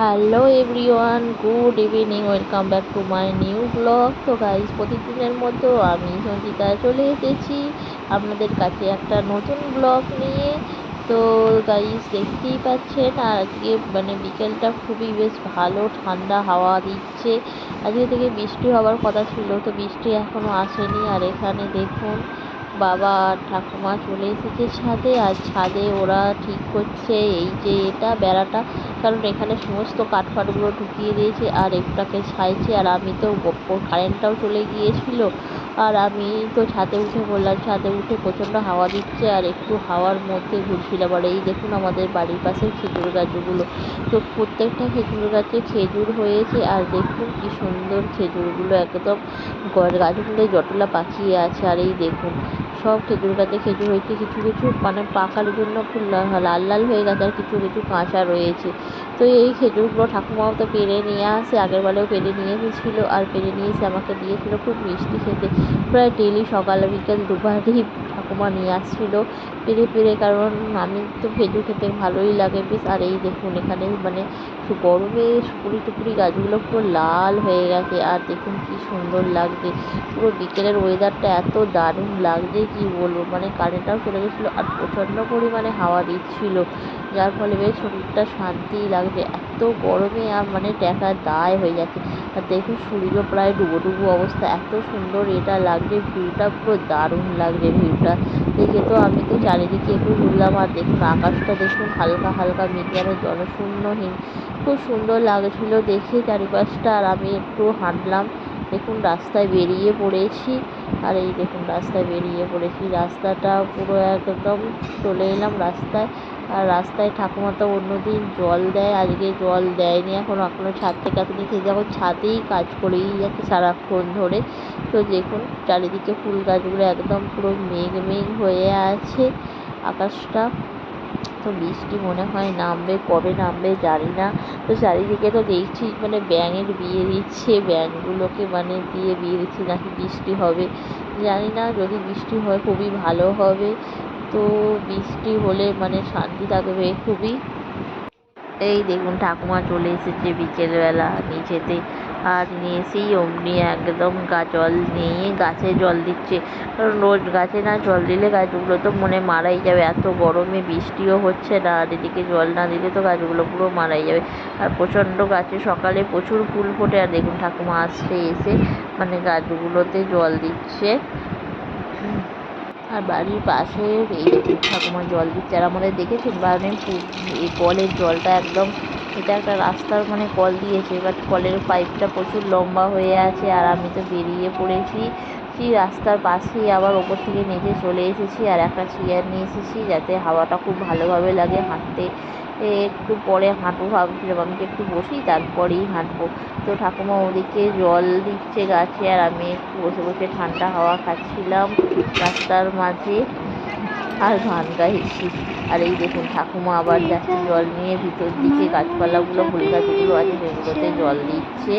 Hello everyone good evening welcome back to my new blog তো guys প্রতিদিনের মতো আমি সঞ্চিতা চলে এসেছি আপনাদের কাছে একটা নতুন ব্লগ নিয়ে। তো গাইজ দেখতেই পাচ্ছেন আর আজকে মানে বিকেলটা খুবই বেশ ভালো, ঠান্ডা হাওয়া দিচ্ছে। আজকে থেকে বৃষ্টি হওয়ার কথা ছিল, তো বৃষ্টি এখনও আসেনি। আর এখানে দেখুন বাবা আর ঠাকুমা চলে এসেছে ছাদে আর ছাদে ওরা ঠিক করছে এই যে এটা বেড়াটা। কারণ এখানে সমস্ত কাঠ ফাঠগুলো ঢুকিয়ে দিয়েছে আর একটাকে ছাইছে আর আমি তো কারেন্টটাও চলে গিয়েছিল। আর আমি তো ছাদে উঠে বললাম, ছাদে উঠে প্রচণ্ড হাওয়া দিচ্ছে আর একটু হাওয়ার মধ্যে ঘুরছিলাম আর এই দেখুন আমাদের বাড়ির পাশে খেজুর গাছগুলো। তো প্রত্যেকটা খেজুর গাছে খেজুর হয়েছে আর দেখুন কি সুন্দর খেজুরগুলো একদম গাছগুলোয় জটলা পাকিয়ে আছে আর এই দেখুন। সব খেজুর গাছে খেজুর হয়েছে, কিছু কিছু মানে পাকার জন্য খুব লাল লাল হয়ে গেছে আর কিছু কিছু কাঁচা রয়েছে। তো এই খেজুরগুলো ঠাকুমাও তো পেরে নিয়ে আসে আগের বারেও পেরে নিয়ে এসেছিল আর পেরে নিয়ে এসে আমাকে দিয়েছিলো, খুব মিষ্টি খেতে। প্রায় ডেলি সকাল বিকেল দুবারই ঠাকুমা নিয়ে আসছিল। পেরে পেরে কারণ আমি তো খেজুর খেতে ভালোই লাগে বেশ। আর এই দেখুন এখানে মানে গরমে সুপুরি টুপুরি গাছগুলো পুরো লাল হয়ে গেছে। আর দেখুন কি সুন্দর লাগছে। পুরো বিকেলের ওয়েদারটা এত দারুণ লাগছে, কি বলব? মানে কারেন্টটাও চলে গেছিল আর প্রচণ্ড পরিমাণে হাওয়া দিচ্ছিল। যার ফলে বেশ শরীরটা শান্তি লাগছে। এত গরমে মানে দেখার দায় হয়ে যাচ্ছে। আর দেখুন সূর্য প্রায় ডুবো ডুবো অবস্থা। এত সুন্দর এটা লাগছে, ভিউটা পুরো দারুণ লাগছে ভিউটা। দেখে তো আমি তো চারিদিকে একটু ঘুরলাম আর দেখুন আকাশটা দেখুন হালকা হালকা মেঘ যেন জনশূন্যহীন খুব সুন্দর লাগছিল দেখে চারিপাশটা আর আমি একটু হাঁটলাম। দেখুন, রাস্তায় বেরিয়ে পড়েছি। আর এই দেখুন, রাস্তায় বেরিয়ে পড়েছি। রাস্তাটা পুরো একদম চলে এলাম রাস্তায়। আর রাস্তায় ঠাকুমা তো অন্যদিন জল দেয়, আজকে জল দেয়নি এখন। এখনও ছাদ থেকে আসেনি সে যখন ছাদেই কাজ করেই যাচ্ছে সারাক্ষণ ধরে। তো দেখুন, চারিদিকে ফুল গাছগুলো একদম পুরো মেঘ মেঘ হয়ে আছে আকাশটা। তো বৃষ্টি মনে হয়, নামবে কবে নামবে জানি না। তো চারিদিকে তো দেখছি মানে ব্যাঙের বিয়ে দিচ্ছে, ব্যাঙগুলোকে মানে দিয়ে বিয়ে দিচ্ছে, নাকি বৃষ্টি হবে। জানি না, যদি বৃষ্টি হয় খুবই ভালো হবে। তো বৃষ্টি হলে মানে শান্তি থাকবে খুবই। এই দেখুন, ঠাকুমা চলে এসেছে বিকেলবেলা নিচেতে আর নিয়ে এসেই অমনি একদম গা জল নিয়ে গাছে জল দিচ্ছে। কারণ রোজ গাছে না জল দিলে গাছগুলো তো মনে মারাই যাবে। এত গরমে বৃষ্টিও হচ্ছে না, আর এদিকে জল না দিলে তো গাছগুলো পুরো মারাই যাবে। আর প্রচণ্ড গাছে সকালে প্রচুর ফুল ফোটে। আর দেখুন ঠাকুমা আসছে, এসে মানে গাছগুলোতে জল দিচ্ছে। আর বাড়ির পাশে এই ঠাকুমা জল দিচ্ছে। আর আমাদের দেখেছেন? এই কলের জলটা একদম এটা একটা রাস্তার মানে কল দিয়েছে। বাট কলের পাইপটা প্রচুর লম্বা হয়ে আছে আর আমি তো বেরিয়ে পড়েছি। সেই রাস্তার পাশেই আবার ওপর থেকে নিচে চলে এসেছি আর একটা চেয়ার নিয়ে এসেছি যাতে হাওয়াটা খুব ভালোভাবে লাগে হাঁটতে। একটু পরে হাঁটবো ভাবছিলাম, আমি একটু বসি তারপরেই হাঁটবো। তো ঠাকুমা ওদিকে জল দিচ্ছে গাছে আর আমি একটু বসে বসে ঠান্ডা হাওয়া খাচ্ছিলাম রাস্তার মাঝে। আর গান গাইছি আর এই দেখুন ঠাকুমা আবার যাচ্ছে জল নিয়ে ভিতর দিকে গাছপালাগুলো ফুল গাছগুলো আছে সেগুলোতে জল দিচ্ছে।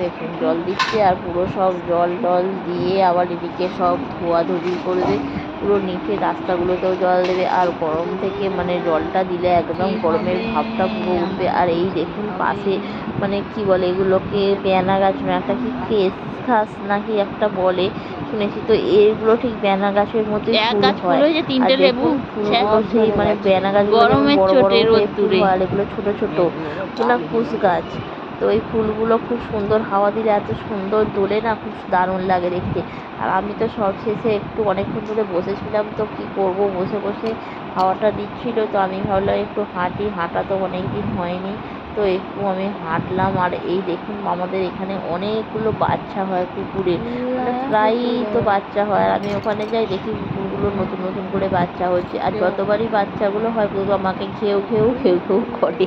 দেখুন জল দিচ্ছে আর পুরো সব জল টল দিয়ে আবার এদিকে সব ধোয়াধুয়ি করবে। পুরো নিচে রাস্তাগুলোতেও জল দেবে আর গরম থেকে মানে জলটা দিলে একদম গরমের ভাবটা পুরো উঠবে। আর এই দেখুন পাশে মানে কি বলে এগুলোকে পেয়ানা গাছ না একটা কি কেস ঘাস নাকি একটা বলে শুনেছি। তো এগুলো ঠিক বেনা গাছের দেখুন ফুলগুলো সেই মানে বেনা গাছগুলো বড় বড় আর এগুলো ছোট ছোট। ওগুলো কুশ গাছ। তো এই ফুলগুলো খুব সুন্দর হাওয়া দিলে এত সুন্দর দোলে না খুব দারুণ লাগে দেখতে। আর আমি তো সব শেষে একটু অনেকক্ষণ ধরে বসেছিলাম তো কি করব? বসে বসে হাওয়াটা দিচ্ছিল তো আমি ভাবলাম একটু হাঁটি। হাঁটা তো অনেক দিন হয়নি। তো একটু আমি হাঁটলাম আর এই দেখুন আমাদের এখানে অনেকগুলো বাচ্চা হয় কুকুরে মানে প্রায়ই তো বাচ্চা হয় আর আমি ওখানে যাই দেখি কুকুরগুলো নতুন নতুন করে বাচ্চা হচ্ছে। আর যতবারই বাচ্চাগুলো হয় পুরো আমাকে খেয়েও খেয়েও খেউ খেউ করে।